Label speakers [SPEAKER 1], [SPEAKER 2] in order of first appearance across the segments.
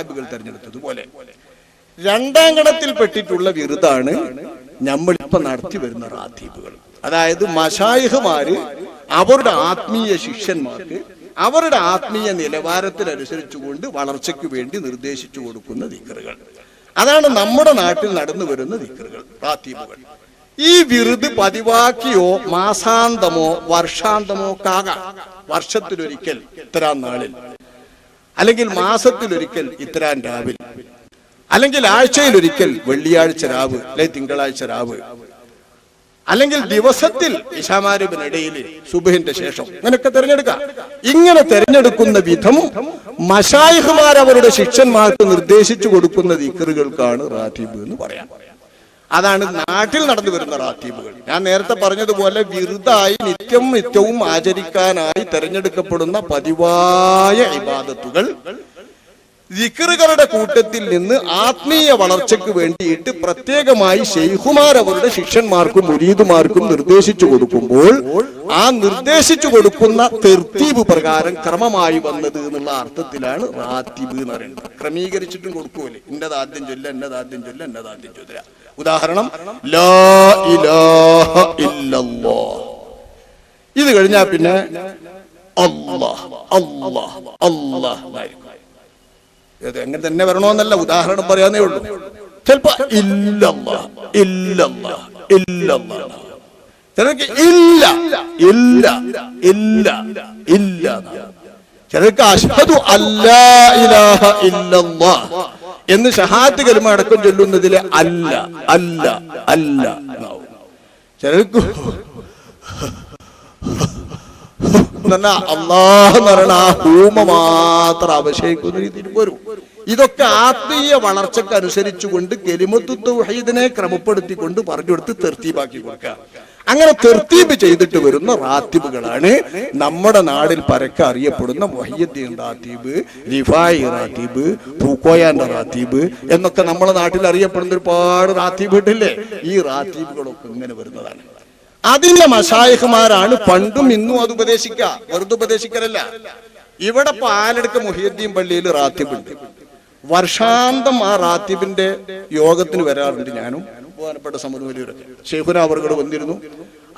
[SPEAKER 1] സ്വഹാബികൾ തെരഞ്ഞെടുത്തതുപോലെ രണ്ടാം ഗണത്തിൽ പെട്ടിട്ടുള്ള വിരുദാണ് നമ്മളിപ്പോ നടത്തി വരുന്ന റാത്തീബുകൾ അതായത് മഷായിഹുമാര് അവരുടെ ആത്മീയ ശിഷ്യന്മാർക്ക് അവരുടെ ആത്മീയ നിലവാരത്തിനനുസരിച്ചുകൊണ്ട് വളർച്ചയ്ക്ക് വേണ്ടി നിർദ്ദേശിച്ചു കൊടുക്കുന്ന ദിക്കറുകൾ. അതാണ് നമ്മുടെ നാട്ടിൽ നടന്നു വരുന്ന ദിക്കറുകൾ റാത്തീബുകൾ ഈ വിരുദ് പതിവാക്കിയോ മാസാന്തമോ വർഷാന്തമോ കാകാം വർഷത്തിലൊരിക്കൽ ഇത്തരാം നാളിൽ. അല്ലെങ്കിൽ മാസത്തിലൊരിക്കൽ ഇത്രാൻ രാവിൽ അല്ലെങ്കിൽ ആഴ്ചയിൽ ഒരിക്കൽ വെള്ളിയാഴ്ച രാവ് അല്ലെങ്കിൽ തിങ്കളാഴ്ച രാവ് അല്ലെങ്കിൽ ദിവസത്തിൽ ഇഷാമാരിബിനിടയിൽ സുബഹിന്റെ ശേഷം. ഇങ്ങനെയൊക്കെ തിരഞ്ഞെടുക്കാം ഇങ്ങനെ തിരഞ്ഞെടുക്കുന്ന വിധം മഷായിഹുമാർ അവരുടെ ശിഷ്യന്മാർക്ക് നിർദ്ദേശിച്ചു കൊടുക്കുന്ന ദിക്കറുകൾക്കാണ് റാത്തീബ് എന്ന് പറയാം. അതാണ് നാട്ടിൽ നടന്നു വരുന്ന റാത്തീബുകൾ. ഞാൻ നേരത്തെ പറഞ്ഞതുപോലെ വിരുദായി നിത്യം നിത്യവും ആചരിക്കാനായി തെരഞ്ഞെടുക്കപ്പെടുന്ന പതിവായ ഇബാദത്തുകൾ ദിക്കറുകളുടെ കൂട്ടത്തിൽ നിന്ന് ആത്മീയ വളർച്ചയ്ക്ക് വേണ്ടിയിട്ട് പ്രത്യേകമായി ഷെയ്ഖുമാർ അവരുടെ ശിഷ്യന്മാർക്കും മുരീദുമാർക്കും നിർദ്ദേശിച്ചു കൊടുക്കുമ്പോൾ ആ നിർദ്ദേശിച്ചു കൊടുക്കുന്ന തെർത്തീബ് പ്രകാരം ക്രമമായി വന്നത് എന്നുള്ള അർത്ഥത്തിലാണ് റാത്തീബ് എന്ന് പറയുന്നത്. ക്രമീകരിച്ചിട്ടും കൊടുക്കൂലേ. ഇന്നത് ആദ്യം ചൊല്ല എന്നത് ആദ്യം ചൊല്ല എന്നത് ആദ്യം ചൊല്ല. ഉദാഹരണം ഇല്ലല്ലാഹ് ഇത് കഴിഞ്ഞാൽ പിന്നെ അല്ലാഹ് അല്ലാഹ് എന്നായിരിക്കും. ഇത് എങ്ങനെ തന്നെ വരണമെന്നല്ല ഉദാഹരണം പറയാന്നേ ഉള്ളൂ. ചിലപ്പോ ഇല്ലല്ലാ ഇല്ലല്ലാ ഇല്ലല്ലാ. ചിലർക്ക് ഇല്ല ഇല്ല ഇല്ല ഇല്ല ചിലർക്ക് അഷ്ഹദു അല്ലാ ഇലാഹ ഇല്ലല്ലാ. എന്ന് ഷഹാത്ത് കലിമ അടക്കം ചൊല്ലുന്നതിൽ അല്ല അല്ല. അല്ല എന്നാവും അള്ളാഹ് എന്ന് പറയുന്ന ആ ഹൂമ മാത്രം അവശയിക്കുന്ന രീതിയിൽ വരും. ഇതൊക്കെ ആത്മീയ വളർച്ചയ്ക്ക് അനുസരിച്ചുകൊണ്ട് കെലിമത്തു തൗഹീദിനെ ക്രമപ്പെടുത്തിക്കൊണ്ട് പറഞ്ഞു കൊടുത്ത് തെർത്തീബാക്കി കൊടുക്കുക. അങ്ങനെ തെർത്തീബ് ചെയ്തിട്ട് വരുന്ന റാത്തീബുകളാണ് നമ്മുടെ നാടിൽ പരക്കെ അറിയപ്പെടുന്ന മൊഹിയുദ്ദീൻ റാത്തീബ് റിഫായി റാത്തീബ് പൂക്കോയാന്റെ റാത്തീബ് എന്നൊക്കെ നമ്മുടെ നാട്ടിൽ അറിയപ്പെടുന്ന ഒരുപാട് റാത്തീബ് ഇട്ടില്ലേ? ഈ റാത്തീബുകളൊക്കെ ഇങ്ങനെ വരുന്നതാണ്. അതിന്റെ മഷായിഖുമാരാണ് പണ്ടും ഇന്നും അത് ഉപദേശിക്കുക. വെറുതെ ഉപദേശിക്കലല്ല. ഇവിടെ പാലെടുക്ക മുഹിയുദ്ദീൻ പള്ളിയിൽ റാത്തിബുണ്ട് വർഷാന്തം ആ റാത്തിബിന്റെ യോഗത്തിന് വരാറുണ്ട് ഞാനും. ബഹുമാനപ്പെട്ട സമരവലിയരൊക്കെ ഷെയ്ഖുന അവർകൾ വന്നിരുന്നു.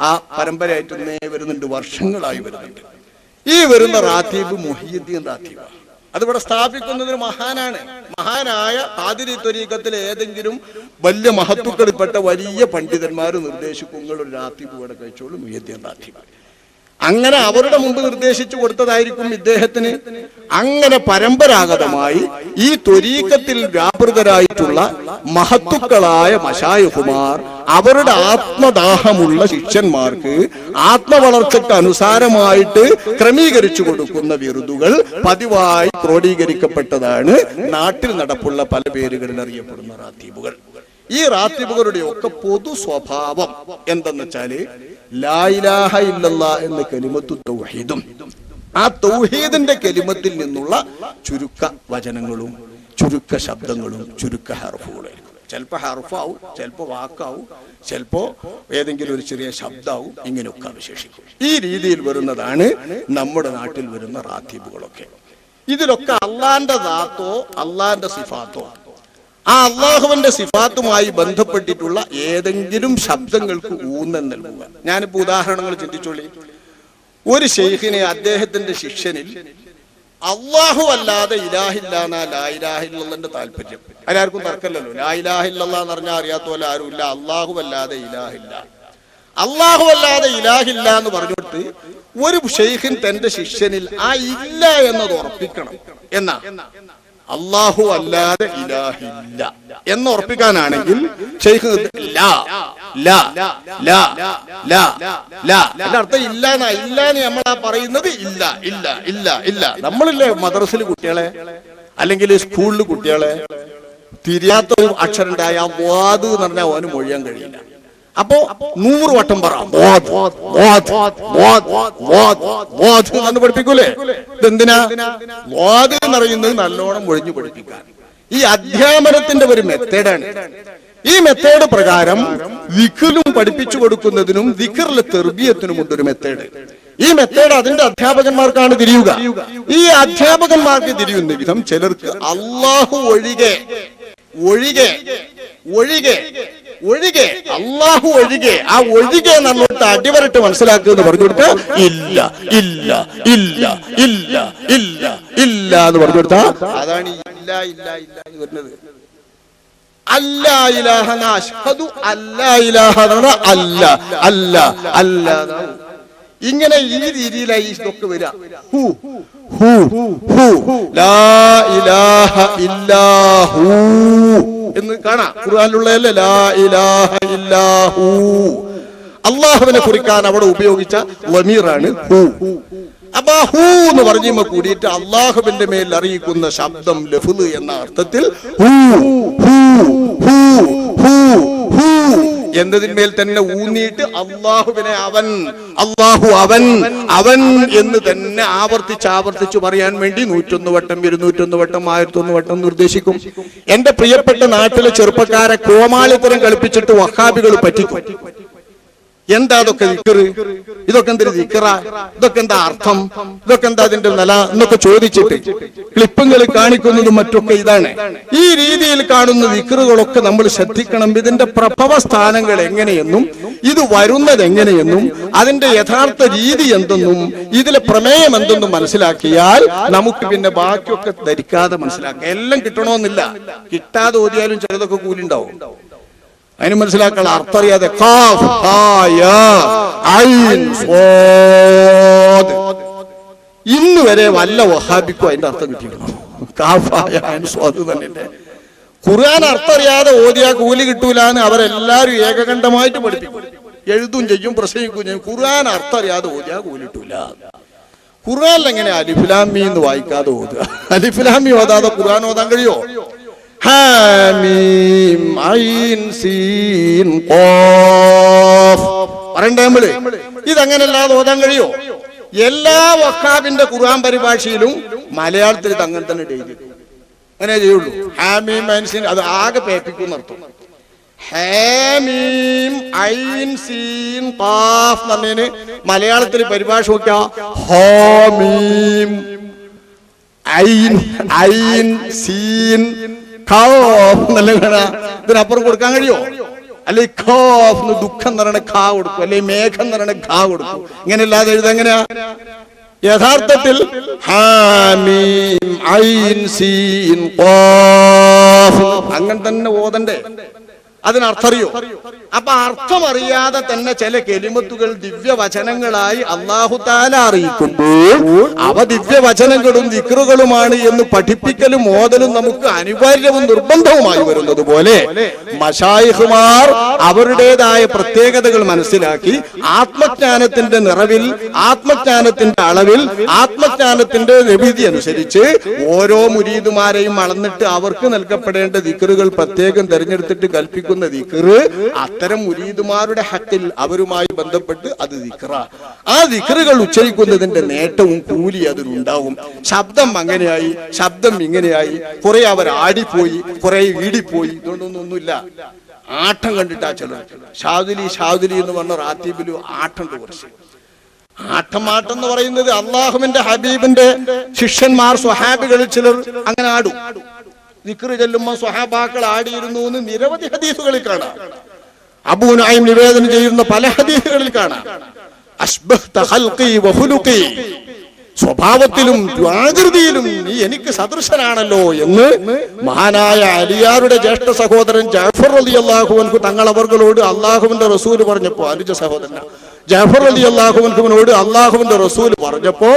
[SPEAKER 1] ആ പരമ്പരയായിട്ട് ഇന്നേ വരുന്നുണ്ട് വർഷങ്ങളായി വരുന്നുണ്ട്. ഈ വരുന്ന റാത്തീബ് മുഹിയുദ്ദീൻ റാത്തീബ്. അതിവിടെ സ്ഥാപിക്കുന്നതിന് മഹാനാണ്. മഹാനായ ആതിരി ത്വരീക്കത്തിലെ ഏതെങ്കിലും വലിയ മഹത്വക്കളിൽപ്പെട്ട വലിയ പണ്ഡിതന്മാർ നിർദ്ദേശിക്കുന്ന ഒരു റാത്തീബ് ഇവിടെ കഴിച്ചോളൂ മുഹിയുദ്ദീൻ റാത്തീബ്. അങ്ങനെ അവരുടെ മുമ്പ് നിർദ്ദേശിച്ചു കൊടുത്തതായിരിക്കും ഇദ്ദേഹത്തിന്. അങ്ങനെ പരമ്പരാഗതമായി ഈ ത്വരീക്കത്തിൽ വ്യാപൃതരായിട്ടുള്ള മഹത്തുക്കളായ മഷായുകുമാർ അവരുടെ ആത്മദാഹമുള്ള ശിഷ്യന്മാർക്ക് ആത്മവളർച്ചയ്ക്ക് അനുസാരമായിട്ട് ക്രമീകരിച്ചു കൊടുക്കുന്ന വിരുദുകൾ പതിവായി ക്രോഡീകരിക്കപ്പെട്ടതാണ്. നാട്ടിൽ നടപ്പുള്ള പല പേരുകളിൽ അറിയപ്പെടുന്ന റാത്തീബുകൾ. ഈ റാത്തീബുകളുടെ ഒക്കെ പൊതു സ്വഭാവം എന്തെന്ന് വെച്ചാൽ ലായിലാഹ ഇല്ലല്ല എന്ന കലിമത്തു തൗഹീദും ആ തൗഹീദിന്റെ കലിമത്തിൽ നിന്നുള്ള ചുരുക്ക വചനങ്ങളും ചുരുക്ക ശബ്ദങ്ങളും ചുരുക്ക ഹർഫുകളും ചിലപ്പോൾ ഹർഫാവും ചിലപ്പോൾ വാക്കാവും ചിലപ്പോൾ ഏതെങ്കിലും ഒരു ചെറിയ ശബ്ദാവും ഇങ്ങനെയൊക്കെ അവശേഷിക്കും. ഈ രീതിയിൽ വരുന്നതാണ് നമ്മുടെ നാട്ടിൽ വരുന്ന റാത്തീബുകളൊക്കെ. ഇതിലൊക്കെ അള്ളാന്റെ ദാത്തോ അള്ളാന്റെ സിഫാത്തോ. ആ അള്ളാഹുവിന്റെ സിഫാത്തുമായി ബന്ധപ്പെട്ടിട്ടുള്ള ഏതെങ്കിലും ശബ്ദങ്ങൾക്ക് ഊന്നൽ നൽകുക. ഞാനിപ്പോ ഉദാഹരണങ്ങൾ ചിന്തിച്ചോളി. ഒരു ഷെയ്ഖിനെ അദ്ദേഹത്തിന്റെ ശിഷ്യനിൽ അള്ളാഹു അല്ലാതെ ഇലാഹില്ലാന്ന ലായിലാഹില്ലെന്റെ താല്പര്യം. അതിലാർക്കും തർക്കമല്ലല്ലോ. ലായിലാഹില്ല എന്ന് പറഞ്ഞാൽ അറിയാത്ത പോലെ ആരുമില്ല. അള്ളാഹു അല്ലാതെ ഇലാഹില്ല അള്ളാഹു അല്ലാതെ ഇലാഹില്ല എന്ന് പറഞ്ഞിട്ട് ഒരു ഷെയ്ഖിൻ തന്റെ ശിഷ്യനിൽ ആ ഇല്ല എന്നത് ഉറപ്പിക്കണം. എന്നാ? അള്ളാഹു അല്ലാതെ ഇലാഹില്ല. എന്ന് ഉറപ്പിക്കാനാണെങ്കിൽ അർത്ഥം ഇല്ല എന്നാ എന്ന് നമ്മളാ പറയുന്നത് ഇല്ല ഇല്ല ഇല്ല ഇല്ല. നമ്മളില്ലേ മദ്രസിൽ കുട്ടികളെ അല്ലെങ്കിൽ സ്കൂളിൽ കുട്ടികളെ തിരിയാത്ത ഒരു വാത് എന്ന് പറഞ്ഞാൽ ഓന് മൊഴിയാൻ കഴിയില്ല. അപ്പോ നൂറ് വട്ടം പറ. എന്ന് പഠിപ്പിക്കൂലേ? ഇതെന്തിനാ? വാദ് എന്ന് നല്ലോണം ഒഴിഞ്ഞു പഠിപ്പിക്കാൻ. ഈ അധ്യാപനത്തിന്റെ ഒരു മെത്തേഡാണ്. ഈ മെത്തേഡ് പ്രകാരം ദിഖിലും പഠിപ്പിച്ചു കൊടുക്കുന്നതിനും ദിഖറിലെ തെർബിയത്തിനും ഉണ്ട് ഒരു മെത്തേഡ്. ഈ മെത്തേഡ് അതിന്റെ അധ്യാപകന്മാർക്കാണ് തിരിയുക. ഈ അധ്യാപകന്മാർക്ക് തിരിയുന്ന വിധം ചിലർക്ക് അള്ളാഹു ഒഴികെ ഒഴികെ ഒഴികെ ഒഴികെ. അള്ളാഹു ഒഴികെ. ആ ഒഴികെ നമ്മളിട്ട് അടിവരട്ട് മനസ്സിലാക്കുക എന്ന് പറഞ്ഞു കൊടുത്ത ഇല്ല ഇല്ല ഇല്ല ഇല്ല ഇല്ല ഇല്ല എന്ന് പറഞ്ഞു കൊടുത്താ അതാണ് ഇല്ല ഇല്ല ഇല്ല എന്ന് അല്ല ഇങ്ങനെ ഈ രീതിയിലായി ഇതൊക്കെ വരിക ഹു ഹു ലാ ഇലാഹ ഇല്ലാ ഹു എന്ന് കാണാം. ഖുർആനിലുള്ളതല്ലേ? ലാ ഇലാഹ ഇല്ലാ ഹു. അള്ളാഹുവിനെ കുറിക്കാൻ അവിടെ ഉപയോഗിച്ച വമീറാണ് ഹു. അപ്പൊ ഹൂ എന്ന് പറഞ്ഞുമ്പോ കൂടിയിട്ട് അള്ളാഹുവിന്റെ മേൽ അറിയിക്കുന്ന ശബ്ദം ലഫുദ് എന്ന അർത്ഥത്തിൽ ഹൂ. ഹൂ. ഹൂ. ഹൂ. ഹൂ. എന്നതിന്മേൽ തന്നെ ഊന്നിയിട്ട് അള്ളാഹുവിനെ അവൻ അള്ളാഹു അവൻ അവൻ എന്ന് തന്നെ ആവർത്തിച്ച് ആവർത്തിച്ച് പറയാൻ വേണ്ടി നൂറ്റൊന്ന് വട്ടം ഇരുന്നൂറ്റൊന്ന് വട്ടം ആയിരത്തൊന്ന് വട്ടം നിർദ്ദേശിക്കും. എന്റെ പ്രിയപ്പെട്ട നാട്ടിലെ ചെറുപ്പക്കാരെ കോമാളിത്തരം കളിപ്പിച്ചിട്ട് വഹാബികൾ പറ്റിക്കും. എന്താ അതൊക്കെ ദിക്കറ്? ഇതൊക്കെ എന്തൊരു ദിക്കറ? ഇതൊക്കെ എന്താ അർത്ഥം? ഇതൊക്കെ എന്താ അതിന്റെ നില എന്നൊക്കെ ചോദിച്ചിട്ട് ക്ലിപ്പുകൾ കാണിക്കുന്നതും മറ്റൊക്കെ ഇതാണ്. ഈ രീതിയിൽ കാണുന്ന ദിക്കറുകളൊക്കെ നമ്മൾ ശ്രദ്ധിക്കണം. ഇതിന്റെ പ്രഭവ സ്ഥാനങ്ങൾ എങ്ങനെയെന്നും ഇത് വരുന്നത് എങ്ങനെയെന്നും അതിന്റെ യഥാർത്ഥ രീതി എന്തെന്നും ഇതിലെ പ്രമേയം എന്തെന്നും മനസ്സിലാക്കിയാൽ നമുക്ക് പിന്നെ ബാക്കിയൊക്കെ ധരിക്കാതെ മനസ്സിലാക്കാം. എല്ലാം കിട്ടണമെന്നില്ല. കിട്ടാതെ ഓതിയാലും ചിലതൊക്കെ കൂലിണ്ടാവും. അതിന് മനസ്സിലാക്കാൻ അർത്ഥം അറിയാതെ ഖാഫ്, ഹാ, യാ, ഐൻ. ഇന്ന് വരെ വല്ല വഹാബിക്കും അതിന്റെ അർത്ഥം കിട്ടിയിട്ടുണ്ട് ഖുർആൻ അർത്ഥം അറിയാതെ ഓതിയാ കൂലി കിട്ടൂലാന്ന് അവരെല്ലാരും ഏകകണ്ഠമായിട്ട് പഠിപ്പിക്കും. എഴുതും ചെയ്യും പ്രസംഗിക്കും ചെയ്യും. ഖുർആൻ അർത്ഥം അറിയാതെ ഓതിയാ കൂലി കിട്ടൂല. ഖുർആനിൽ എങ്ങനെ അലിഫുലാമി എന്ന് വായിക്കാതെ ഓതുക? അലിഫുലാമി ഓതാതെ ഖുർആൻ ഓതാൻ കഴിയോ? ഹാമീം ഐൻ സീൻ പറയണ്ടേ ഇതങ്ങനല്ലാതെ ഓതാൻ കഴിയോ? എല്ലാ വഹാബിന്റെ ഖുർആൻ പരിഭാഷയിലും മലയാളത്തിൽ ഇത് അങ്ങനെ തന്നെ എഴുതി. അങ്ങനെ ചെയ്യുള്ളൂ. ഹാമീം ഐൻ സീൻ അത് ആകെ പേപ്പിക്കും അർത്ഥം ഹാമീം ഐൻ മലയാളത്തിൽ പരിഭാഷ നോക്കിയ ഐൻ ഐൻ എന്നല്ലേ ഇതിനപ്പുറം കൊടുക്കാൻ കഴിയോ? അല്ലെ ഖാഫ് എന്ന് ദുഃഖം നിറണ ഖാ കൊടുക്കും അല്ലെ മേഘം നിറണ ഖാ കൊടുക്കും. ഇങ്ങനെ അല്ലാതെ എഴുതെങ്ങനെയാ യഥാർത്ഥത്തിൽ അങ്ങനെ തന്നെ ഓതണ്ടേ. അതിനർത്ഥറിയോ അപ്പൊ അർത്ഥമറിയാതെ തന്നെ ചില കെലിമത്തുകൾ ദിവ്യവചനങ്ങളായി അള്ളാഹു താല അറിയിക്കുമ്പോൾ അവ ദിവ്യവചനങ്ങളും ദിക്റുകളുമാണ് എന്ന് പഠിപ്പിക്കലും മോദലും നമുക്ക് അനിവാര്യവും നിർബന്ധവുമായി വരുന്നത് പോലെ മഷായിഹുമാർ അവരുടേതായ പ്രത്യേകതകൾ മനസ്സിലാക്കി ആത്മജ്ഞാനത്തിന്റെ നിറവിൽ ആത്മജ്ഞാനത്തിന്റെ അളവിൽ ആത്മജ്ഞാനത്തിന്റെ രവിധി അനുസരിച്ച് ഓരോ മുരീദുമാരെയും അളന്നിട്ട് അവർക്ക് നൽകപ്പെടേണ്ട ദിക്റുകൾ പ്രത്യേകം തിരഞ്ഞെടുത്തിട്ട് കൽപ്പിക്കുന്ന ദിക്റ് അത്തരം മുരീദുമാരുടെ ഹക്കിൽ അവരുമായി ബന്ധപ്പെട്ട് അത് ദിക്റ. ആ ദിക്റുകൾ ഉച്ചരിക്കുന്നതിന്റെ നേട്ടവും കൂലി അതിലുണ്ടാവും ശബ്ദം അങ്ങനെയായി ശബ്ദം ഇങ്ങനെയായി. കുറെ അവർ ആടിപ്പോയി കുറെ ഈടിപ്പോയി ഇതൊന്നൊന്നൊന്നുമില്ല ആട്ടം കണ്ടിട്ടാ ചിലർ ഷാദുലി ഷാദുലി എന്ന് പറഞ്ഞ റാത്തീബിലു ആട്ടുണ്ട് കുറച്ച് ആട്ടം എന്ന് പറയുന്നത് അള്ളാഹുവിന്റെ ഹബീബിന്റെ ശിഷ്യന്മാർ സ്വഹാബികളിൽ ചിലർ അങ്ങനെ ആടും. നിക്കറ് ചെല്ലുമ്പോൾ സ്വഹാബാക്കൾ ആടിയിരുന്നു എന്ന് നിരവധി ഹദീസുകളിൽ കാണാം. അബൂ നഈം നിവേദനം ചെയ്യുന്ന പല ഹദീസുകളിൽ കാണാം. സ്വഭാവത്തിലും ആകൃതിയിലും നീ എനിക്ക് സദൃശനാണല്ലോ എന്ന് മഹാനായ അലിയാരുടെ ജ്യേഷ്ഠ സഹോദരൻ ജാഫർ അലി അള്ളാഹുവൻകു തങ്ങളവർകളോട് അള്ളാഹുവിന്റെ റസൂൽ പറഞ്ഞപ്പോ അനുജ സഹോദരൻ ജാഫർ അലി അള്ളാഹുവൻകുവിനോട് അള്ളാഹുവിന്റെ റസൂൽ പറഞ്ഞപ്പോ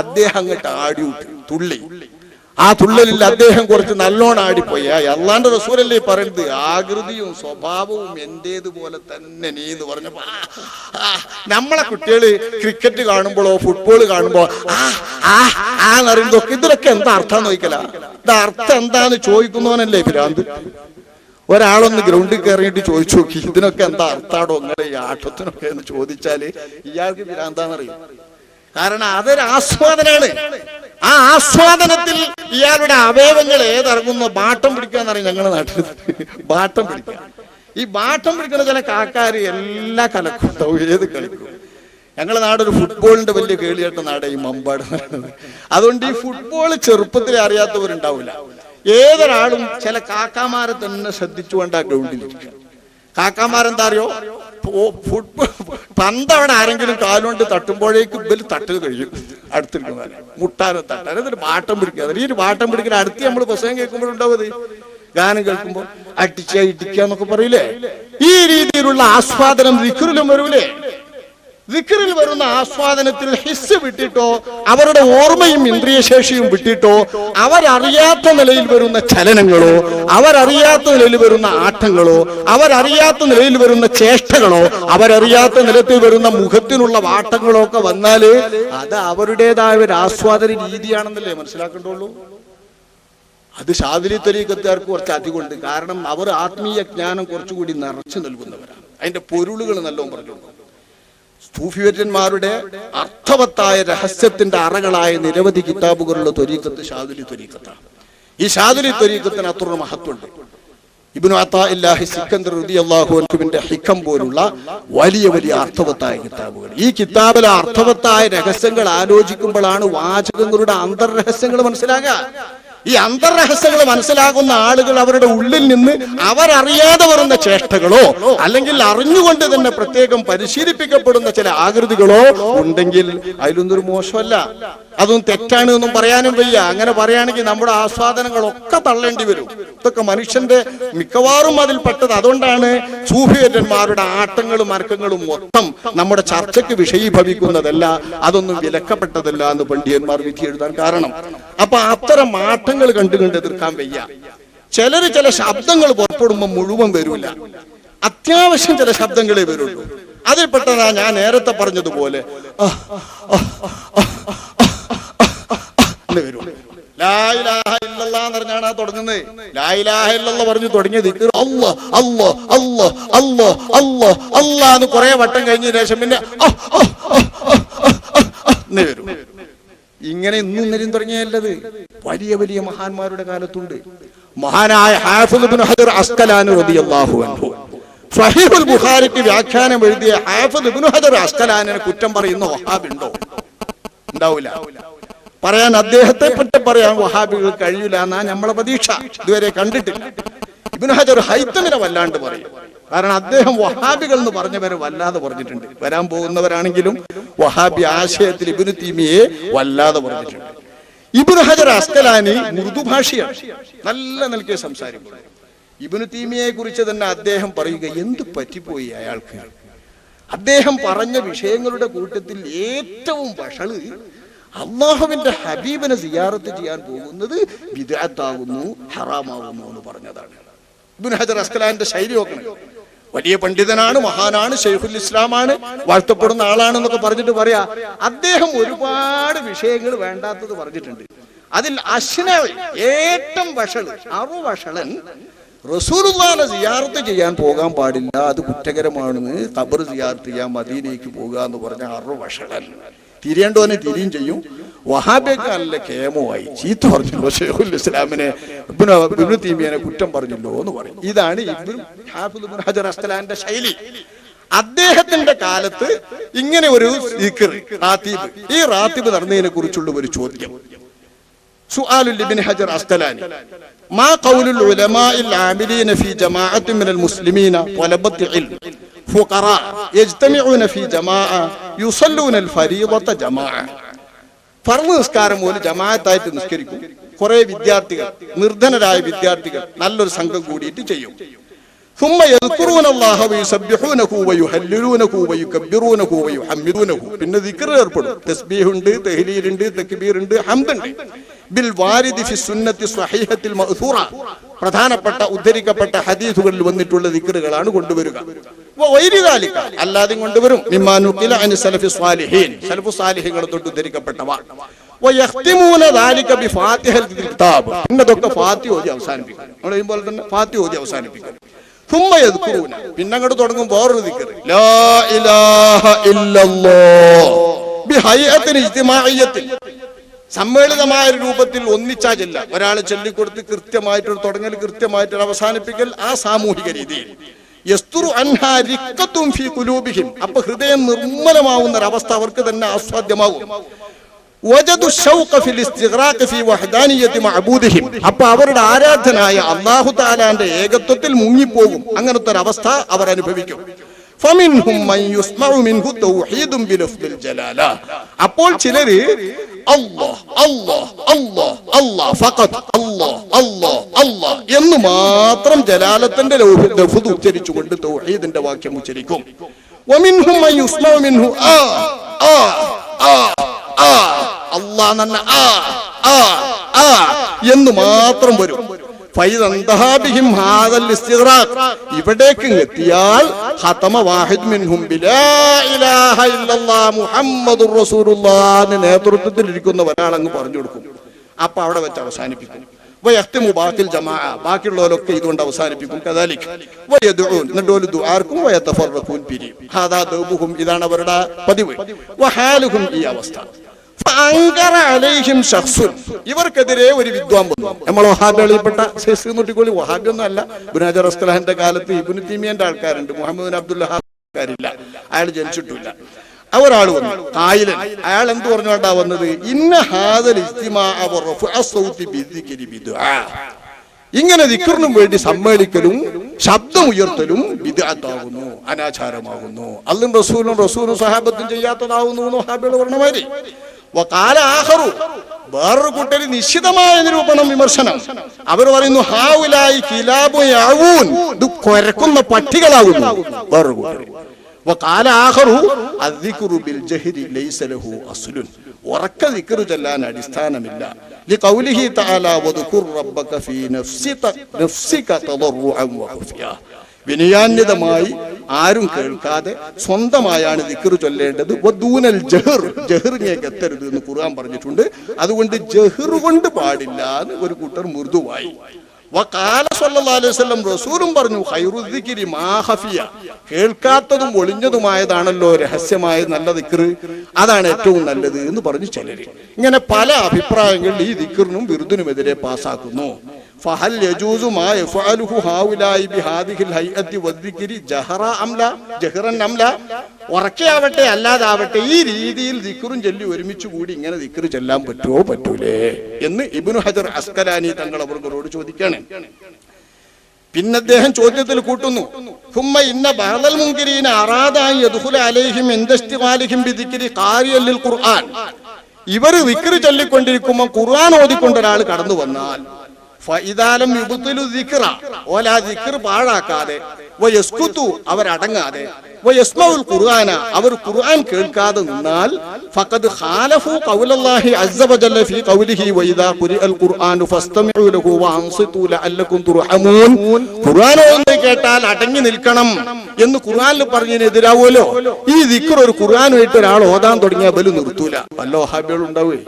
[SPEAKER 1] അദ്ദേഹം അങ്ങോട്ട് ആടി തുള്ളി. ആ തുള്ളലിൽ അദ്ദേഹം കുറച്ച് നല്ലോണം ആടിപ്പോയി. അള്ളാന്റെ റസൂലല്ലേ പറയുന്നത്? ആകൃതിയും സ്വഭാവവും എന്റേതുപോലെ തന്നെ നീ എന്ന് പറഞ്ഞപ്പോ നമ്മളെ കുട്ടികൾ ക്രിക്കറ്റ് കാണുമ്പോഴോ ഫുട്ബോൾ കാണുമ്പോ ആ എന്നറിയുന്നതൊക്കെ ഇതിലൊക്കെ എന്താ അർത്ഥം നോക്കല ഇത് അർത്ഥം എന്താന്ന് ചോദിക്കുന്നവനല്ലേ ഭ്രാന്ത്? ഒരാളൊന്ന് ഗ്രൗണ്ടിൽ കയറിയിട്ട് ചോദിച്ചു നോക്കി. ഇതിനൊക്കെ എന്താ അർത്ഥാടോ നിങ്ങളുടെ ഈ ആട്ടത്തിനൊക്കെ എന്ന് ചോദിച്ചാൽ ഇയാൾക്ക് ഭ്രാന്താന്നറിയാം? കാരണം അതൊരു ആസ്വാദനാണ്. ആ ആസ്വാദനത്തിൽ ഇയാളുടെ അവയവങ്ങൾ ഏതിറങ്ങുന്നു? ബാട്ടം പിടിക്കാന്നറിയും ഞങ്ങളുടെ നാട്ടിൽ ബാട്ടം പിടിക്കുക ഈ ബാട്ടം പിടിക്കുന്ന ചില കാക്കാര് എല്ലാ കലക്കൂട്ടവും ഏത് കളിക്കും? ഞങ്ങളുടെ നാടൊരു ഫുട്ബോളിന്റെ വലിയ കേളിയാട്ട നാട് ഈ മമ്പാട് അതുകൊണ്ട് ഈ ഫുട്ബോൾ ചെറുപ്പത്തിൽ അറിയാത്തവരുണ്ടാവില്ല ഏതൊരാളും ചില കാക്കാമാരെ തന്നെ ശ്രദ്ധിച്ചുകൊണ്ട് ആ ഗ്രൗണ്ടിലിരിക്കുക കാക്കാമാരെന്താ അറിയോ? പന്ത് അവിടെ ആരെങ്കിലും കാലുകൊണ്ട് തട്ടുമ്പോഴേക്കും ഇവർ തട്ടുക കഴിയും. അടുത്തിരിക്കുന്നവരെ മുട്ടാനും തട്ടാനും. എന്നിട്ട് പാട്ടം പിടിക്കുക. ഈ ഒരു പാട്ടം പിടിക്കുന്ന അടുത്ത് നമ്മൾ പുസ്തകം കേൾക്കുമ്പോഴുണ്ടാവും അത്. ഗാനം കേൾക്കുമ്പോൾ അടിച്ച ഇടിക്കുക എന്നൊക്കെ പറയില്ലേ? ഈ രീതിയിലുള്ള ആസ്വാദനം വിക്രിലും വരൂലേ? ദിക്റിൽ വരുന്ന ആസ്വാദനത്തിൽ ഹിസ് വിട്ടിട്ടോ അവരുടെ ഓർമ്മയും ഇന്ദ്രിയശേഷിയും വിട്ടിട്ടോ അവരറിയാത്ത നിലയിൽ വരുന്ന ചലനങ്ങളോ അവരറിയാത്ത നിലയിൽ വരുന്ന ആട്ടങ്ങളോ അവരറിയാത്ത നിലയിൽ വരുന്ന ചേഷ്ടകളോ അവരറിയാത്ത നിലത്തിൽ വരുന്ന മുഖത്തിനുള്ള വാട്ടങ്ങളോ ഒക്കെ വന്നാൽ അത് അവരുടേതായ ഒരു ആസ്വാദന രീതിയാണെന്നല്ലേ മനസ്സിലാക്കേണ്ടുള്ളൂ? അത് ഷാദിലി തരീക്കത്തുകാർക്ക് കുറച്ച് അധികമുണ്ട്. കാരണം അവർ ആത്മീയ ജ്ഞാനം കുറച്ചുകൂടി നിറച്ചു നൽകുന്നവരാണ്. അതിന്റെ പൊരുളുകൾ നല്ലോണം പറഞ്ഞിട്ടുണ്ട് സൂഫിയന്മാരുടെ അർത്ഥവത്തായ രഹസ്യത്തിന്റെ അറകളായ നിരവധി കിതാബുകളുള്ള ത്വരീക്കത്ത് ഷാദുലി ത്വരീക്കത്താണ് ഈ ഷാദുലി ത്വരീക്കത്തിന് അത്ര മഹത്വമുണ്ട്. ഇബ്നു അത്താഹി സിക്കന്ദർ അൻഹുവിന്റെ ഹിക്കം പോലുള്ള വലിയ വലിയ അർത്ഥവത്തായ കിതാബുകൾ. ഈ കിതാബിലെ അർത്ഥവത്തായ രഹസ്യങ്ങൾ ആലോചിക്കുമ്പോഴാണ് വാചകങ്ങളുടെ അന്തർരഹസ്യങ്ങൾ മനസ്സിലാകുക. ഈ അന്തർരഹസ്യങ്ങൾ മനസ്സിലാകുന്ന ആളുകൾ അവരുടെ ഉള്ളിൽ നിന്ന് അവരറിയാതെ വരുന്ന ചേഷ്ടകളോ അല്ലെങ്കിൽ അറിഞ്ഞുകൊണ്ട് തന്നെ പ്രത്യേകം പരിശീലിപ്പിക്കപ്പെടുന്ന ചില ആകൃതികളോ ഉണ്ടെങ്കിൽ അതിലൊന്നൊരു മോശമല്ല. അതൊന്നും തെറ്റാണ് എന്നും പറയാനും വയ്യ. അങ്ങനെ പറയുകയാണെങ്കിൽ നമ്മുടെ ആസ്വാദനങ്ങളൊക്കെ തള്ളേണ്ടി വരും. ഇതൊക്കെ മനുഷ്യന്റെ മിക്കവാറും അതിൽ പെട്ടത് അതുകൊണ്ടാണ് സൂഫിയന്മാരുടെ ആട്ടങ്ങളും അർക്കങ്ങളും മൊത്തം നമ്മുടെ ചർച്ചയ്ക്ക് വിഷയീഭവിക്കുന്നതല്ല അതൊന്നും വിലക്കപ്പെട്ടതല്ല എന്ന് പണ്ഡിയന്മാർ വിധി എഴുതാൻ കാരണം. അപ്പൊ അത്തരം ആട്ടങ്ങൾ കണ്ടു കണ്ട് എതിർക്കാൻ വയ്യ. ചിലര് ചില ശബ്ദങ്ങൾ പുറപ്പെടുമ്പോൾ മുഴുവൻ വരൂല. അത്യാവശ്യം ചില ശബ്ദങ്ങളെ വരുള്ളൂ. അതിൽപ്പെട്ടതാ ഞാൻ നേരത്തെ പറഞ്ഞതുപോലെ വരും. എന്ന് പറഞ്ഞാണ് ആ തുടങ്ങുന്നത്. ലാ ഇലാഹ ഇല്ലല്ലാ പറഞ്ഞു തുടങ്ങിയ അല്ല അല്ല അല്ല അല്ല അല്ല അല്ലാ കുറെ വട്ടം കഴിഞ്ഞ ശേഷം പിന്നെ വരും. ഇങ്ങനെ ഇന്നും ഇന്നലെയും തുടങ്ങിയല്ലത് വലിയ വലിയ മഹാന്മാരുടെ കാലത്തുണ്ട്. മഹാനായ ഹാഫിദ് അസ്കലാനി അൻഹു. ബുഖാരിക്ക് വ്യാഖ്യാനം എഴുതിയ ഹാഫിദ് അസ്കലാനിനെ കുറ്റം പറയുന്ന ഉണ്ടാവില്ല പറയാൻ അദ്ദേഹത്തെ പറ്റി പറയാൻ വഹാബികൾ കഴിയില്ല എന്നാ നമ്മളെ പ്രതീക്ഷ. ഇതുവരെ കണ്ടിട്ടില്ല. ഇബ്നു ഹജർ ഹൈത്തമിനെ വല്ലാണ്ട് പറയും. കാരണം അദ്ദേഹം വഹാബികൾ എന്ന് പറഞ്ഞവരെ വല്ലാതെ പറഞ്ഞിട്ടുണ്ട്. വരാൻ പോകുന്നവരാണെങ്കിലും വഹാബി ആശയത്തിൽ ഇബിനു തീമിയെ വല്ലാതെ പറഞ്ഞിട്ടുണ്ട്. ഇബ്നു ഹജർ അസ്കലാനി മൃദുഭാഷയാണ് നല്ല നിലയ്ക്ക് സംസാരിക്കും ഇബിനു തീമിയെ കുറിച്ച് തന്നെ അദ്ദേഹം പറയുക എന്ത് പറ്റിപ്പോയി അയാൾക്ക്? അദ്ദേഹം പറഞ്ഞ വിഷയങ്ങളുടെ കൂട്ടത്തിൽ ഏറ്റവും വഷൾ അള്ളാഹുവിന്റെ ഹബീബിനെ സിയാറത്ത് ചെയ്യാൻ പോകുന്നത് വിദാത്താകുന്നു ഹറാമാകുന്നു എന്ന് പറഞ്ഞതാണ്. ഹജർ അസ്കലാന്റെ ശൈലി നോക്കണം. വലിയ പണ്ഡിതനാണ് മഹാനാണ് ഷെയ്ഖുൽ ഇസ്ലാമാണ് വാഴ്ത്തപ്പെടുന്ന ആളാണെന്നൊക്കെ പറഞ്ഞിട്ട് പറയാ അദ്ദേഹം ഒരുപാട് വിഷയങ്ങൾ വേണ്ടാത്തത് പറഞ്ഞിട്ടുണ്ട്. അതിൽ അശ്ന ഏറ്റവും വഷൾ അറു വഷളൻ റസൂലുള്ളാനെ സിയാറത്ത് ചെയ്യാൻ പോകാൻ പാടില്ല അത് കുറ്റകരമാണെന്ന് ഖബർ സിയാർത്ത് ചെയ്യാൻ മദീനയ്ക്ക് പോകുക എന്ന് പറഞ്ഞ അറു വഷളൻ തിരിയേണ്ടവനെ തിരിയും ചെയ്യും. വഹാബേക്കാലിലെ കേമമായി ചീത്ത പറഞ്ഞല്ലോ ഷെയ്ഖുൽ ഇസ്ലാമിനെ ഇബ്നു തീമിയനെ കുറ്റം പറഞ്ഞല്ലോ എന്ന് പറയും. ഇതാണ് ഇബ്നു ഹജർ അസ്തലാന്റെ ശൈലി. അദ്ദേഹത്തിന്റെ കാലത്ത് ഇങ്ങനെ ഒരു സ്പീക്കർ റാത്തീബ്. ഈ റാത്തീബ് നടന്നതിനെ കുറിച്ചുള്ള ഒരു ചോദ്യം. സുആലുൽ ഹജർ അസ്തലാനി മാ ഖൗലുൽ ഉലമാഇൽ ആമിലീന ഫീ മിനൽ മുസ്ലിമീന വലബത്തിൽ علم فقراء يجتمعون في جماعة يصلون الفريضة جماعة ഫർള് നിസ്കാരം പോലെ ജമാഅത്തായിട്ട് നിസ്കരിക്കും കുറെ വിദ്യാർത്ഥികൾ നിർധനരായ വിദ്യാർത്ഥികൾ നല്ലൊരു സംഘം കൂടിയിട്ട് ചെയ്യും ثم يذكرون الله ويسبحونه ويهللونه ويكبرونه ويحمدونه പിന്നെ ദിക്ർ ഏർപ്പെടും തസ്ബീഹ് ഉണ്ട് തഹ്ലീൽ ഉണ്ട് തക്ബീർ ഉണ്ട് ഹംദ് ഉണ്ട് ബിൽ വാരിദി ഫി സുന്നത്തി സ്വഹീഹത്തിൽ മഅ്സൂറ പ്രധാനപ്പെട്ട ഉദ്ധരിക്കപ്പെട്ട ഹദീസുകളിൽ വന്നിട്ടുള്ള ദിക്റുകളാണ് കൊണ്ടുവരിക വൈരി ദാലിക അല്ലാതെ കൊണ്ടുവരും. സലഫി സ്വാലിഹീൻ. തൊട്ട് ഉദ്ധരിക്കപ്പെട്ടവ. അവസാനിപ്പിക്കും. തന്നെ പിന്നെ അങ്ങോട്ട് തുടങ്ങും ലാ ഇലാഹ സമ്മേളിതമായ രൂപത്തിൽ ഒന്നിച്ചാ ചെല്ല ഒരാളെ ചൊല്ലിക്കൊടുത്ത് കൃത്യമായിട്ടൊരു തുടങ്ങൽ കൃത്യമായിട്ടൊരു അവസാനിപ്പിക്കൽ ആ സാമൂഹിക രീതിയിൽ. അപ്പൊ ഹൃദയം നിർമ്മലമാവുന്ന ഒരവസ്ഥ അവർക്ക് തന്നെ ആസ്വാദ്യമാവും അപ്പൊ അവരുടെ ആരാധനായ അള്ളാഹു താലാന്റെ ഏകത്വത്തിൽ മുങ്ങിപ്പോകും. അങ്ങനത്തെ ഒരു അവസ്ഥ അവർ അനുഭവിക്കും. അപ്പോൾ ചിലര് അല്ലാഹ് അല്ലാഹ് അല്ലാഹ് അല്ലാഹ് എന്ന് മാത്രം ജലാലത്തിന്റെ ലഫ്ദ് ഉച്ചരിച്ചുകൊണ്ട് തൗഹീദിന്റെ വാക്യം ഉച്ചരിക്കും. എന്ന് മാത്രം വരും. ഇവിടേക്ക് എത്തിയാൽ നേതൃത്വത്തിൽ ഇരിക്കുന്നവരാണെന്ന് പറഞ്ഞു കൊടുക്കും. അപ്പൊ അവിടെ വെച്ച് അവസാനിപ്പിക്കും. ബാക്കിൽ ജമാഅ. ബാക്കിയുള്ളവരൊക്കെ ഇതുകൊണ്ട് അവസാനിപ്പിക്കും. വയദുഊൻ എന്നിട്ട് ഒരു ദുആർക്കും വയതഫറഖൂൻ പിരിയും. ഹാദാ ദൗബുഹും ഇതാണ് അവരുടെ പതിവ്. വഹാലുഹും ഈ അവസ്ഥ. ഇവർക്കെതിരെ ഒരു വിദ്വാൻ വന്നു. നമ്മൾ വഹാബികളിൽപ്പെട്ട സെസ് നോട്ടിക്കോളി വഹാബി ഒന്നും അല്ല ബുനാജർ അസ്ലഹന്റെ കാലത്ത് ഇബുന് തീമിയന്റെ ആൾക്കാരുണ്ട്. മുഹമ്മദ് അബ്ദുൽ ആൾക്കാരില്ല. അയാൾ ജനിച്ചിട്ടില്ല. ഒരാൾ വന്നു കായലൻ. അയാൾ എന്ത് പറഞ്ഞുകൊണ്ടാ വന്നത്? ഇന്ന ഹാദൽ ഇങ്ങനെ ദിക്കറിനും വേണ്ടി സമ്മേളിക്കലും ശബ്ദം ഉയർത്തലും വിദാത്താകുന്നു അനാചാരമാകുന്നു. അല്ലും റസൂലും റസൂലും സഹാബത്തും ചെയ്യാത്തതാകുന്നു എന്ന് വഹാബികൾ പറഞ്ഞ മാതിരി. വകാല ആഖറു വേറൊരു കൂട്ടര് നിശ്ചിതമായ നിരൂപണം വിമർശനം. അവർ പറയുന്നു ഹാവുലായി കിലാബു ഇത് കൊരക്കുന്ന പട്ടികളാകുന്നു വേറൊരു കൂട്ടര്. ഉറക്ക ദിക്റ് ചെല്ലാൻ അടിസ്ഥാനമില്ല. വിനയാന്യതമായി ആരും കേൾക്കാതെ സ്വന്തമായാണ് ദിക്റ് ചൊല്ലേണ്ടത്. വധൂനൽ ജഹർ. ജഹറിനേക്ക് എത്തരുത് എന്ന് ഖുർആൻ പറഞ്ഞിട്ടുണ്ട്. അതുകൊണ്ട് ജഹർ കൊണ്ട് പാടില്ല എന്ന് ഒരു കൂട്ടർ മൃദുവായി. വഖാല സല്ലല്ലാഹു അലൈഹി റസൂലും പറഞ്ഞു ഖൈറുദ്ദിക്രി മാ ഖഫിയ. കേൾക്കാത്തതും ഒളിഞ്ഞതുമായതാണല്ലോ രഹസ്യമായ നല്ല ദിക്റ് അതാണ് ഏറ്റവും നല്ലത് എന്ന് പറഞ്ഞു ചിലര്. ഇങ്ങനെ പല അഭിപ്രായങ്ങൾ ഈ ദിക്കറിനും ബിരുദിനുമെതിരെ പാസാക്കുന്നു. ഫഹൽ യജൂസു മാ യഫഅലുഹു ഹൗലായി ബിഹാദിഹിൽ ഹൈഅത്തി വദ്ദിക്രി ജഹറ അംല ജഹറൻ അംല ഉറക്കെയാവട്ടെ അല്ലാതാവട്ടെ ഈ രീതിയിൽ ദിക്റും ചൊല്ലി ഒരുമിച്ച് കൂടി ഇങ്ങനെ ദിക്കറ് ചെല്ലാൻ പറ്റുമോ പറ്റൂലേ എന്ന് ഇബ്നു ഹജർ അസ്കലാനി തങ്ങൾ അവർക്കരോട് ചോദിക്കാണ്. പിന്നെ അദ്ദേഹം ചോദ്യത്തിൽ കൂട്ടുന്നു ഹുമ്മ ഇന്ന بعض المنكرين أراد أن يدخل عليهم عند استغالهم بذكر قارئ للقرآن ഇവർ വിക്രി ചൊല്ലിക്കൊണ്ടിരിക്കുമ്പോൾ ഖുർആൻ ഓതിക്കൊണ്ടൊരാൾ കടന്നു വന്നാൽ ഫഇദാലം യുബ്തിലു ദിക്റ ഓല ദിക്ർ പാഴാക്കാതെ വയസ്കുത്തു അവരടങ്ങാതെ വയസ്മഉൽ ഖുർആന അവർ ഖുർആൻ കേൾക്കാതെ നിന്നാൽ ഫഖദ് ഖാലഫു ഖൗലല്ലാഹി അസ്സ വജല്ല ഫീ ഖൗലിഹി വഇദാ ഖുരിഅൽ ഖുർആനു ഫസ്തമിഉ ലഹു വഅൻസിതു ലഅല്ലകും തുർഹമൂൻ. ഖുർആൻ ഒന്ന് കേട്ടാൽ അടങ്ങി നിൽക്കണം എന്ന് ഖുർആനിൽ പറഞ്ഞതിനെതിരാവുമല്ലോ ഈ ദിക്ർ ഒരു ഖുർആനുമായിട്ട് ഒരാൾ ഓതാൻ തുടങ്ങിയാൽ ബലു നിർത്തൂല. വല്ല വഹാബികൾ ഉണ്ടാവേ?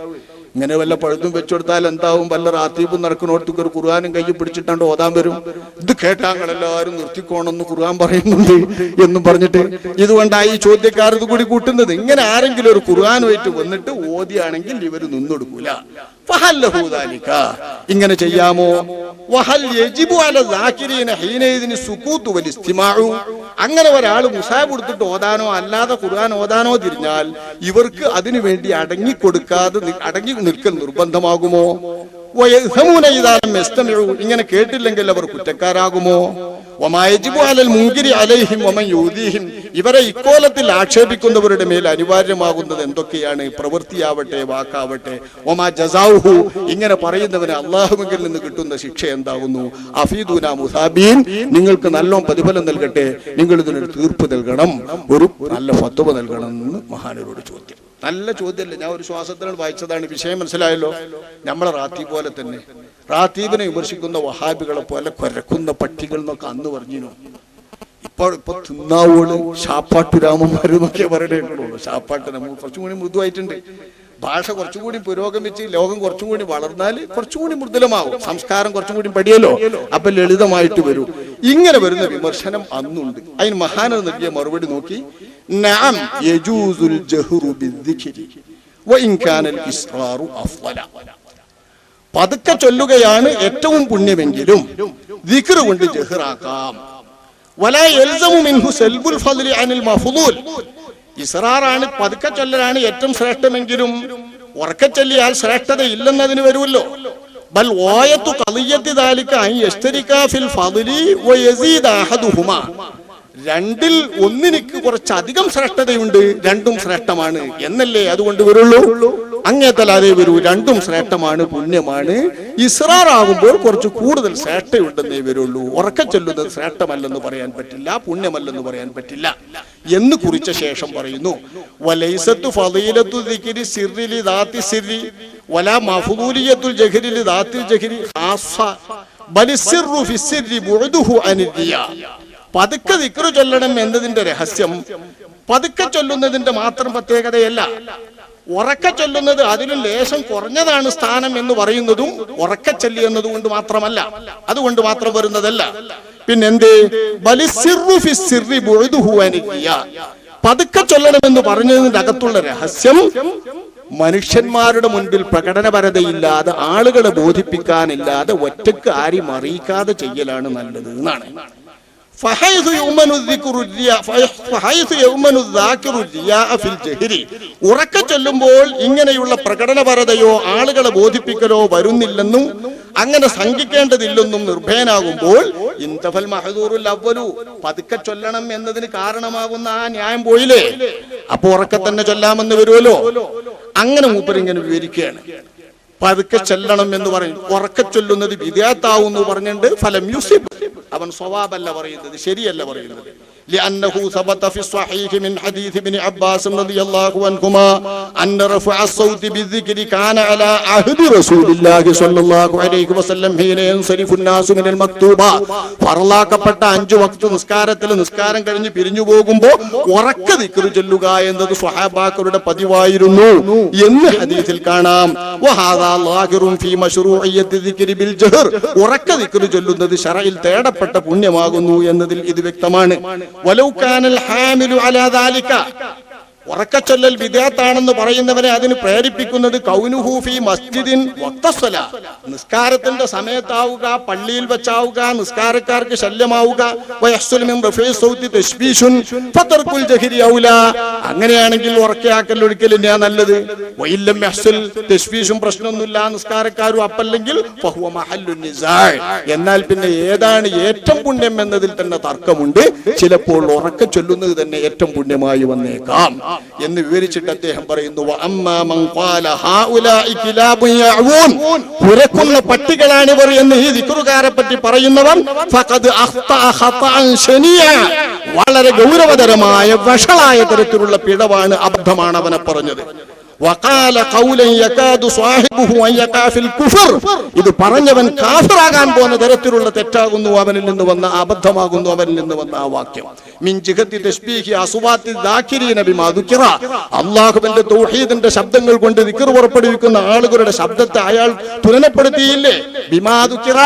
[SPEAKER 1] ഇങ്ങനെ വല്ല പഴുതും വെച്ചുകൊടുത്താൽ എന്താവും? വല്ല റാത്തീബും നടക്കണോടത്തേക്ക് ഒരു ഖുർആാനും കയ്യിൽ പിടിച്ചിട്ടാണ്ട് ഓതാൻ വരും. ഇത് കേട്ടാങ്ങളെല്ലാവരും നിർത്തിക്കോണമെന്ന് ഖുർആൻ പറയുന്നുണ്ട് എന്നും പറഞ്ഞിട്ട്. ഇതുകൊണ്ടാണ് ഈ ചോദ്യക്കാർ ഇത് കൂടി കൂട്ടുന്നത്. ഇങ്ങനെ ആരെങ്കിലും ഒരു ഖുർആാനുമായിട്ട് വന്നിട്ട് ഓതിയാണെങ്കിൽ ഇവർ നിന്നൊടുക്കൂല. ഇങ്ങനെ ചെയ്യാമോ? അങ്ങനെ ഒരാൾ മുസാബ് കൊടുത്തിട്ട് ഓതാനോ അല്ലാതെ ഖുർആൻ ഓതാനോ തിരിഞ്ഞാൽ ഇവർക്ക് അതിനു വേണ്ടി അടങ്ങി കൊടുക്കാതെ അടങ്ങി നിൽക്കൽ നിർബന്ധമാകുമോ. ഇങ്ങനെ കേട്ടില്ലെങ്കിൽ അവർ കുറ്റക്കാരാകുമോ? ഇവരെ ഇക്കോലത്തിൽ ആക്ഷേപിക്കുന്നവരുടെ മേൽ അനിവാര്യമാകുന്നത് എന്തൊക്കെയാണ്? പ്രവൃത്തിയാവട്ടെ വാക്കാവട്ടെ. ഒമാ ജസാഹു ഇങ്ങനെ പറയുന്നവന് അള്ളാഹുമെങ്കിൽ നിന്ന് കിട്ടുന്ന ശിക്ഷ എന്താകുന്നു? അഫീദുന മുസാബീൻ. നിങ്ങൾക്ക് നല്ല പ്രതിഫലം നൽകട്ടെ. നിങ്ങൾ ഇതിനൊരു തീർപ്പ് നൽകണം. ഒരു നല്ല ഫത്വ നൽകണം എന്ന് മഹാനരോട് ചോദ്യം. നല്ല ചോദ്യമല്ലേ? ഞാൻ ഒരു ശ്വാസത്തിനാണ് വായിച്ചതാണ് വിഷയം മനസ്സിലായല്ലോ? നമ്മളെ റാത്തി പോലെ തന്നെ. റാത്തീബിനെ വിമർശിക്കുന്ന വഹാബികളെ പോലെ കുരക്കുന്ന പട്ടികൾ എന്നൊക്കെ അന്ന് പറഞ്ഞിരുന്നു. ഇപ്പോൾ ഇപ്പൊ തിന്നാവോൾ ഷാപ്പാട്ടു രാമന്മാർ എന്നൊക്കെ പറയണേക്കുള്ളൂ ഷാപ്പാട്ട് നമ്മൾ കുറച്ചും കൂടി മൃദുവായിട്ടുണ്ട്. ഭാഷ കുറച്ചും കൂടി പുരോഗമിച്ച് ലോകം കുറച്ചും കൂടി വളർന്നാൽ കുറച്ചും കൂടി മൃദുലമാവും. സംസ്കാരം കുറച്ചും കൂടി പടിയല്ലോ? അപ്പൊ ലളിതമായിട്ട് വരും. ഇങ്ങനെ വരുന്ന വിമർശനം അന്നുണ്ട്. അതിന് മഹാനർ നൽകിയ മറുപടി നോക്കി നഅം യജൂസുൽ ജഹ്റു ബിദ്ദിക്രി വഇൻ കാനൽ ഇസ്റാറു അഫ്വല. പതുക്കെ ചൊല്ലുകയാണ് ഏറ്റവും പുണ്യമെങ്കിലും ദിക്റ് കൊണ്ട് ജഹ്റാക്കാം. വല യൽസമു മിൻഹു സൽബുൽ ഫദ്ലി അനിൽ മഫ്ദൂൽ. ഇസ്റാറാണ് പതുക്കെ ചൊല്ലലാണ് ഏറ്റവും ശ്രേഷ്ഠമെങ്കിലും ഉറക്കെ ചൊല്ലിയാൽ ശ്രേഷ്ഠത ഇല്ലെന്നതിന് വരുമല്ലോ. രണ്ടിൽ ഒന്നിനിക്ക് കുറച്ചധികം ശ്രേഷ്ഠതയുണ്ട് രണ്ടും ശ്രേഷ്ഠമാണ് എന്നല്ലേ അതുകൊണ്ട് വരുള്ളൂ? അങ്ങേത്തല്ലാതെ രണ്ടും ശ്രേഷ്ഠമാണ് പുണ്യമാണ്. ഇസ്രാറാകുമ്പോൾ കുറച്ച് കൂടുതൽ ശ്രേഷ്ഠയുണ്ടെന്നേ വരുള്ളൂ. ഉറക്ക ചൊല്ലുന്നത് ശ്രേഷ്ഠമല്ലെന്ന് പറയാൻ പറ്റില്ല പുണ്യമല്ലെന്ന് പറയാൻ പറ്റില്ല എന്ന് കുറിച്ച ശേഷം പറയുന്നു. പതുക്കെ ദിക്റ് ചൊല്ലണം എന്നതിന്റെ രഹസ്യം പതുക്കെ ചൊല്ലുന്നതിന്റെ മാത്രം പ്രത്യേകതയല്ല. ഉറക്കെ ചൊല്ലുന്നത് അതിലും ലേശം കുറഞ്ഞതാണ് സ്ഥാനം എന്ന് പറയുന്നതും ഉറക്ക ചൊല്ലി എന്നതുകൊണ്ട് മാത്രമല്ല. അതുകൊണ്ട് മാത്രം വരുന്നതല്ല. പിന്നെന്തേ? പതുക്കെ ചൊല്ലണമെന്ന് പറഞ്ഞതിന്റെ അകത്തുള്ള രഹസ്യം മനുഷ്യന്മാരുടെ മുൻപിൽ പ്രകടനപരതയില്ലാതെ ആളുകളെ ബോധിപ്പിക്കാനില്ലാതെ ഒറ്റയ്ക്ക് ആരും അറിയിക്കാതെ ചെയ്യലാണ് നല്ലത് എന്നാണ്. فحيث يؤمن الذكر الرياء فحيث يؤمن الذاكر الرياء في الجهر ഉറക്കെ ചൊല്ലുമ്പോൾ ഇങ്ങനെയുള്ള പ്രകടനപരതയോ ആളുകളെ ബോധിപ്പിക്കലോ വരുന്നില്ലെന്നും അങ്ങനെ സംഘിക്കേണ്ടതില്ലെന്നും നിർഭയനാകുമ്പോൾ ഇന്തഫൽ മഹദൂറുൽ അവലു പതുക്കെ ചൊല്ലണം എന്നതിന് കാരണമാകുന്ന ആ ന്യായം പോയില്ലേ അപ്പൊ ഉറക്കെ തന്നെ ചൊല്ലാമെന്ന് വരുമല്ലോ അങ്ങനെ മൂപ്പരിങ്ങനെ വിവരിക്കുകയാണ് പതുക്കെ ചെല്ലണം എന്ന് പറയും. ഉറക്കെ ചൊല്ലുന്നത് വിദ്യാത്താവും എന്ന് പറഞ്ഞിട്ട് ഫലം യൂസിബ് അവൻ സ്വഭാവല്ല പറയുന്നത് ശരിയല്ല പറയുന്നത്. لأنه ثبت في الصحيح من حديث ابن عباس رضي الله عنهما أن رفع الصوت بالذكر كان على عهد رسول الله صلى الله عليه وسلم حين ينصرف الناس من المكتوبة ഫറലാക്കപ്പെട്ട അഞ്ചു വക്ത് നിസ്കാരത്തിൽ നിസ്കാരം കഴിഞ്ഞ് പിരിഞ്ഞു പോകുമ്പോ ഉറക്ക ദിക്റ് ചൊല്ലുക എന്നത് സ്വഹാബാക്കളുടെ പതിവായിരുന്നു എന്ന് ഹദീസിൽ കാണാം വഹാദാ ലാഹിറുൻ ഫീ മശ്റൂഇയ്യത്തി ദിക്രി ബിൽ ജഹർ ഉറക്ക ദിക്റ് ചൊല്ലുന്നത് ശറയിൽ തേടപ്പെട്ട പുണ്യമാകുന്നു എന്നതിൽ ഇത് വ്യക്തമാണ് വലൗ കാനൽ ഹാമിലു അലാ ദാലിക ഉറക്കച്ചൊല്ലൽ വിദേത്താണെന്ന് പറയുന്നവരെ അതിന് പ്രേരിപ്പിക്കുന്നത് കൗനുഹൂഫി മസ്ജിദിൻ വക്തസ്വല നിസ്കാരത്തിന്റെ സമയത്താവുക പള്ളിയിൽ വെച്ചാവുക നിസ്കാരക്കാർക്ക് ശല്യമാവുക. അങ്ങനെയാണെങ്കിൽ ഉറക്കയാക്കൽ ഒരിക്കലും ഞാൻ നല്ലത്. യഹ്സുൽ തശ്ബീഷും പ്രശ്നമൊന്നുമില്ല നിസ്കാരക്കാരും അപ്പല്ലെങ്കിൽ എന്നാൽ പിന്നെ ഏതാണ് ഏറ്റവും പുണ്യം എന്നതിൽ തന്നെ തർക്കമുണ്ട്. ചിലപ്പോൾ ഉറക്ക ചൊല്ലുന്നത് തന്നെ ഏറ്റവും പുണ്യമായി വന്നേക്കാം. എന്ന് വിവരിച്ചിട്ട് അദ്ദേഹം പറയുന്നു "വ ഇവർ മൻ ഖാല ഹാഉലാഇ കിലാബുൻ യഅഊൻ." കുരക്കുന്ന പട്ടികളാണിവർ എന്ന് ഈ ദിക്റുകാരെ പറ്റി പറയുന്നവൻ വളരെ ഗൗരവതരമായ വഷളായ തരത്തിലുള്ള പിഴവാണ് അബദ്ധമാണ് അവനെ പറഞ്ഞത് വഖാല ഖൗലൻ യകാദു സാഹിബുഹു അൻ യഖാ ഫിൽ കുഫർ. ഇത് പറഞ്ഞവൻ കാഫിറാകാൻ പോകുന്ന തരത്തിലുള്ള തെറ്റാകുന്നു അവനിൽ നിന്ന് വന്ന അബദ്ധമാകുന്നു അവനിൽ നിന്ന് വന്ന ആ വാക്യം. മിൻ ജിഹത്തി തസ്ബീഹി അസ്വാത്തി ദാക്കിരീന ബിമാ ദുക്കിറ അല്ലാഹുവിന്റെ തൗഹീദിന്റെ ശബ്ദങ്ങൾ കൊണ്ട് ദിക്ർ പുറപ്പെടുവിക്കുന്ന ആളുകളുടെ ശബ്ദത്തെ അയാൾ തുലനപ്പെടുത്തിയില്ലേ? ബിമാ ദുക്കിറ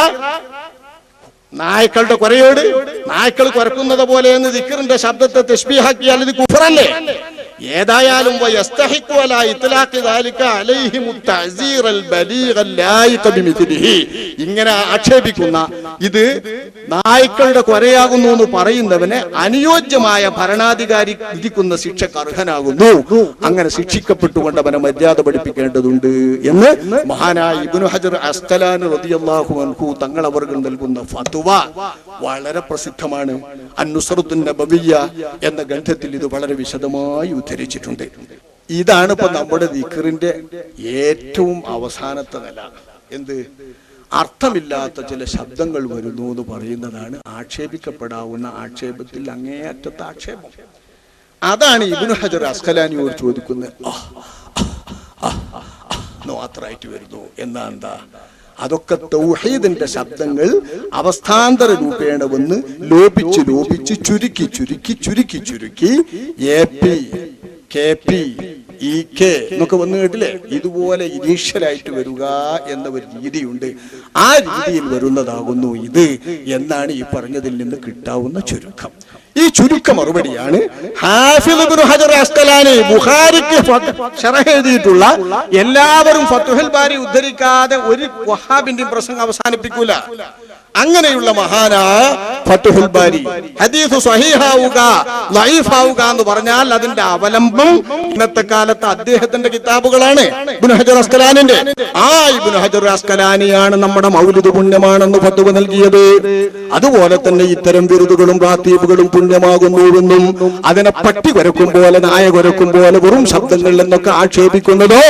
[SPEAKER 1] നായ്ക്കളുടെ കുരയോട് നായ്ക്കൾ കുരക്കുന്നത് പോലെ എന്ന് ദിക്കറിന്റെ ശബ്ദത്തെ തസ്ബീഹാക്കിയാൽ ഇത് കുഫറല്ലേ? ഏതായാലും ഇങ്ങനെ ആക്ഷേപിക്കുന്ന ഇത് നായ്ക്കളുടെ കൊരയാകുന്നു എന്ന് പറയുന്നവന് അനുയോജ്യമായ ഭരണാധികാരി വിധിക്കുന്ന ശിക്ഷക്ക് അർഹനാകുന്നു. അങ്ങനെ ശിക്ഷിക്കപ്പെട്ടുകൊണ്ട് അവനെ മര്യാദ പഠിപ്പിക്കേണ്ടതുണ്ട് എന്ന് മഹാനായ ഇബ്നു ഹജർ അസ്തലാൻ റളിയല്ലാഹു അൻഹു നൽകുന്ന ഫത്വ വളരെ പ്രസിദ്ധമാണ്. അന്നുസറുദ്ദീൻ നബവിയ എന്ന ഗ്രന്ഥത്തിൽ ഇത് വളരെ വിശദമായി ഉദ്ധരിച്ചിട്ടുണ്ട്. ഇതാണ് ഇപ്പൊ നമ്മുടെ ദിഖറിന്റെ ഏറ്റവും അവസാനത്തെ നില. എന്ത്? അർത്ഥമില്ലാത്ത ചില ശബ്ദങ്ങൾ വരുന്നു എന്ന് പറയുന്നതാണ് ആക്ഷേപിക്കപ്പെടാവുന്ന ആക്ഷേപത്തിൽ അങ്ങേയറ്റത്തെ ആക്ഷേപം. അതാണ് ഇബ്നു ഹജർ അസ്കലാനിയോട് ചോദിക്കുന്നത്. മാത്രമായിട്ട് വരുന്നു. എന്നാ എന്താ? അതൊക്കെ തൗഹീദിന്റെ ശബ്ദങ്ങൾ അവസ്ഥാന്തര രൂപേണ വന്ന് ലോപിച്ച് ലോപിച്ച് ചുരുക്കി ചുരുക്കി ചുരുക്കി ചുരുക്കി A P K P E K എന്നൊക്കെ വന്നു കേട്ടില്ലേ? ഇതുപോലെ ഇനീഷ്യലായിട്ട് വരിക എന്ന ഒരു രീതിയുണ്ട്. ആ രീതിയിൽ വരുന്നതാകുന്നു ഇത് എന്നാണ് ഈ പറഞ്ഞതിൽ നിന്ന് കിട്ടാവുന്ന ചുരുക്കം. ഈ ചുരുക്ക മറുപടിയാണ് എഴുതിയിട്ടുള്ള എല്ലാവരും ഫത്തുഹൽ ബാരി ഉദ്ധരിക്കാതെ ഒരു പ്രസംഗം അവസാനിപ്പിക്കൂല. അങ്ങനെയുള്ള മഹാനായ ഫത്തുഹുൽ ബാരി. ഹദീസ് സഹീഹാവുക ലൈഫാവുക എന്ന് പറഞ്ഞാൽ അതിന്റെ അവലംബം ഇന്നത്തെ കാലത്ത് അദ്ദേഹത്തിന്റെ കിതാബുകളാണ്. ഇബ്നു ഹജർ അസ്കലാനിന്റെ. ആ ഇബ്നു ഹജർ അസ്കലാനിയാണ് നമ്മുടെ മൗലിദ് പുണ്യമാണെന്ന് ഫത്തുവ നൽകിയത്. അതുപോലെ തന്നെ ഇത്തരം ബിരുദുകളും റാത്തീബുകളും പുണ്യമാകുന്നുവെന്നും അതിനെ പട്ടി കുരക്കും പോലെ നായ പോലെ വെറും ശബ്ദങ്ങൾ എന്നൊക്കെ ആക്ഷേപിക്കുന്നതോ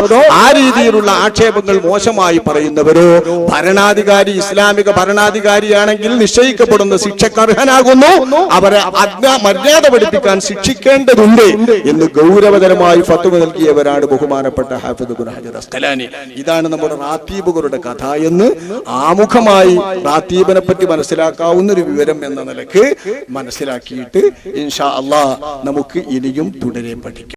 [SPEAKER 1] ആ രീതിയിലുള്ള ആക്ഷേപങ്ങൾ മോശമായി പറയുന്നവരോ? ഭരണാധികാരി ഇസ്ലാമിക ഭരണാധികാരിയാണെങ്കിൽ നിശ്ചയിക്കപ്പെടുന്ന ശിക്ഷക്ക് അർഹനാകുന്നു അവരെ മര്യാദ പഠിപ്പിക്കാൻ ശിക്ഷിക്കേണ്ടതുണ്ട് എന്ന് ഗൗരവതരമായി ഫത്തുവ നൽകിയവരാണ് ബഹുമാനപ്പെട്ട ഹാഫിദ് ഹജർ ഇതാണ് നമ്മുടെ റാത്തീബുകളുടെ കഥ എന്ന് ആമുഖമായി റാത്തീബിനെ പറ്റി മനസ്സിലാക്കാവുന്ന ഒരു വിവരം എന്ന നിലയ്ക്ക് മനസ്സിലാക്കിയിട്ട് ഇൻഷാ അള്ളാ നമുക്ക് ഇനിയും തുടരെ പഠിക്കാം.